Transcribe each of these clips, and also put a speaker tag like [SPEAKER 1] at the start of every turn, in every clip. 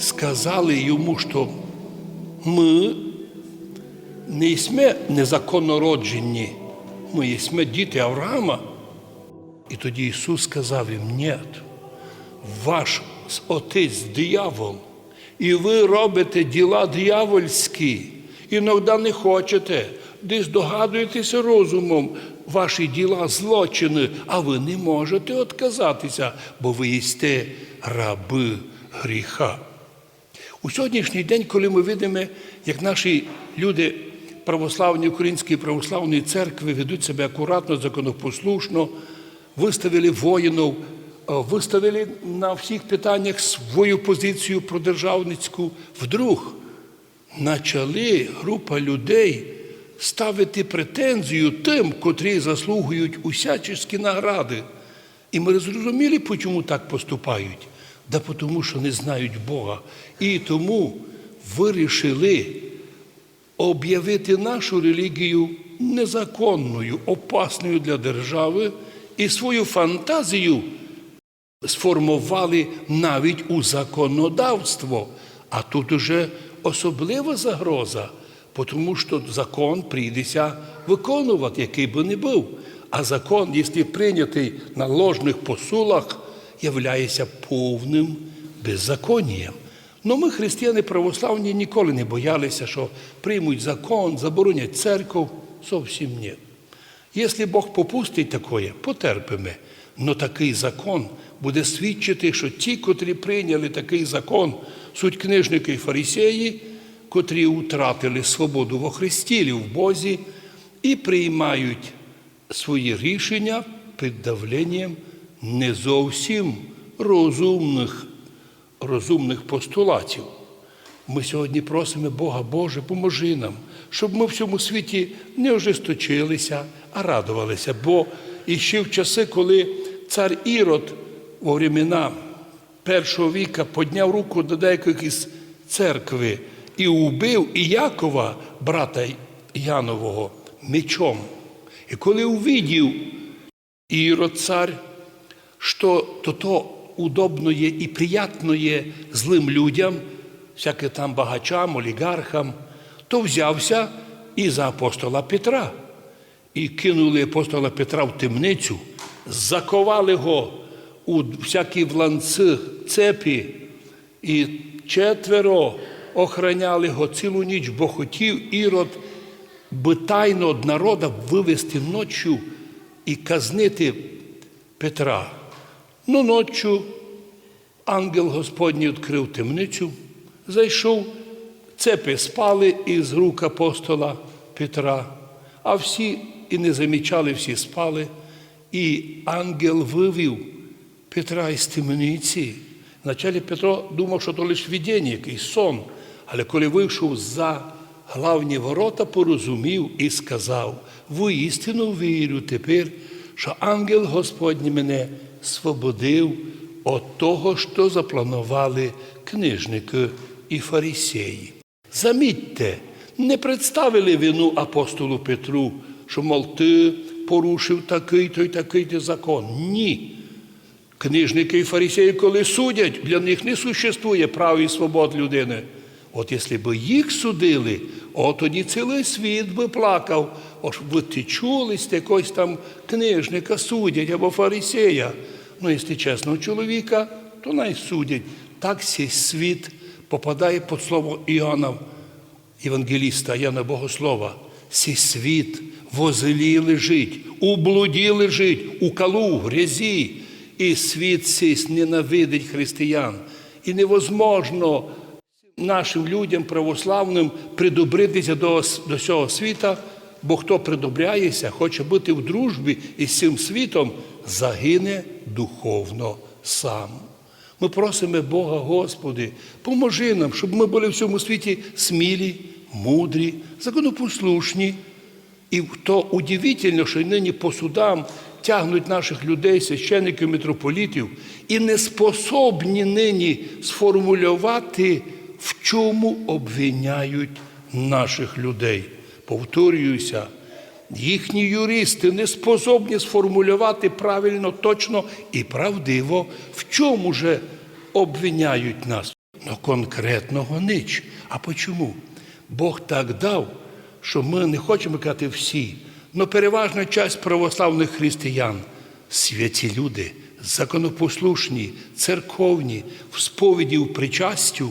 [SPEAKER 1] сказали йому, що ми не єсме незаконнороджені, ми єсме діти Авраама. І тоді Ісус сказав їм, ні, ваш отець диявол, і ви робите діла диявольські, іноді не хочете, десь догадуєтеся розумом, ваші діла злочини, а ви не можете відказатися, бо ви їсте раби гріха. У сьогоднішній день, коли ми видимо, як наші люди православні Української православної церкви ведуть себе акуратно, законопослушно, виставили воїнів, е, виставили на всіх питаннях свою позицію продержавницьку, вдруг почали група людей ставити претензію тим, котрі заслугують усячески награди. І ми зрозуміли, чому так поступають. Да тому, що не знають Бога. І тому вирішили об'явити нашу релігію незаконною, опасною для держави і свою фантазію сформували навіть у законодавство. А тут уже особлива загроза, тому що закон прийдеться виконувати, який би не був. А закон, якщо прийнятий на ложних посулах, являється повним беззаконням. Ну ми, християни православні, ніколи не боялися, що приймуть закон, заборонять церкву. Зовсім ні. Якщо Бог попустить такое, потерпимо. Но такий закон буде свідчити, що ті, котрі прийняли такий закон, суть книжники і фарисеї, котрі втратили свободу во Христі, в Бозі, і приймають свої рішення під давленням не зовсім розумних, розумних постулатів. Ми сьогодні просимо Бога, Боже, поможи нам, щоб ми в цьому світі не ожесточилися, а радувалися. Бо іще в часи, коли цар Ірод во времена першого віка підняв руку до деяких із церкви і убив і Якова, брата Янового, мечом. І коли увидів Ірод цар, що то, то удобно є і приятно злим людям, всяким там багачам, олігархам, то взявся і за апостола Петра. І кинули апостола Петра в темницю, заковали його у всякі вланці, цепі, і четверо охраняли його цілу ніч, бо хотів Ірод би тайно від народа вивести ночі і казнити Петра. Ну, ночі ангел Господній відкрив темницю, зайшов, цепи спали із рук апостола Петра, а всі і не замічали, всі спали. І ангел вивів Петра із темниці. Вначалі Петро думав, що то лише видіння, якийсь сон, але коли вийшов за главні ворота, порозумів і сказав: воістину вірю тепер, що ангел Господній мене свободив від того, що запланували книжники і фарисеї. Замітьте, не представили вину апостолу Петру, що, мов, ти порушив такий-то й такий-то закон. Ні. Книжники і фарисеї, коли судять, для них не существує прав і свобод людини. От якщо б їх судили, от тоді цілий світ би плакав. От ви ти чули з якогось там книжника судять або фарисея. Ну, якщо чесного чоловіка, то най судять. Так цей світ попадає під слово Іоанна, Євангеліста, Яна Богослова. Цей світ в злі лежить, у блуді лежить, у калу, грязі. І світ цей ненавидить християн. І невозможно нашим людям православним придобритися до, до цього світа, бо хто придобряється, хоче бути в дружбі із цим світом, загине духовно сам. Ми просимо Бога, Господи, поможи нам, щоб ми були в цьому світі смілі, мудрі, законопослушні. І то удивительно, що нині по судам тягнуть наших людей, священиків, митрополітів, і не способні нині сформулювати, в чому обвиняють наших людей. Повторююся, їхні юристи не способні сформулювати правильно, точно і правдиво, в чому же обвиняють нас. Но конкретного нич. А почому? Бог так дав, що ми не хочемо казати всі, але переважна часть православних християн святі люди, законопослушні, церковні, в сповіді, в причастю,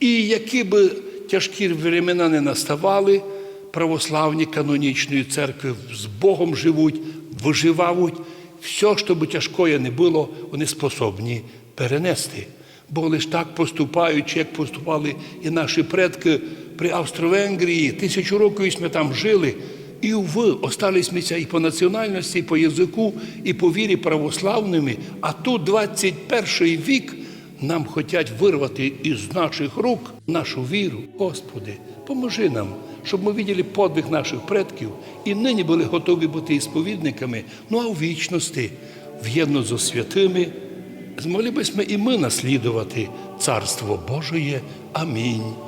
[SPEAKER 1] і які би тяжкі времена не наставали, православні канонічної церкви з Богом живуть, виживають, все, що би тяжкое не було, вони способні перенести. Бо лише так поступаючи, як поступали і наші предки при Австро-Венгрії, тисячу років ми там жили, і ви остались і по національності, і по язику, і по вірі православними, а тут 21 вік нам хочуть вирвати із наших рук нашу віру. Господи, поможи нам, щоб ми виділи подвиг наших предків і нині були готові бути ісповідниками, ну а у вічності, в'єдно зо святими, змогли б ми і ми наслідувати Царство Божоє. Амінь.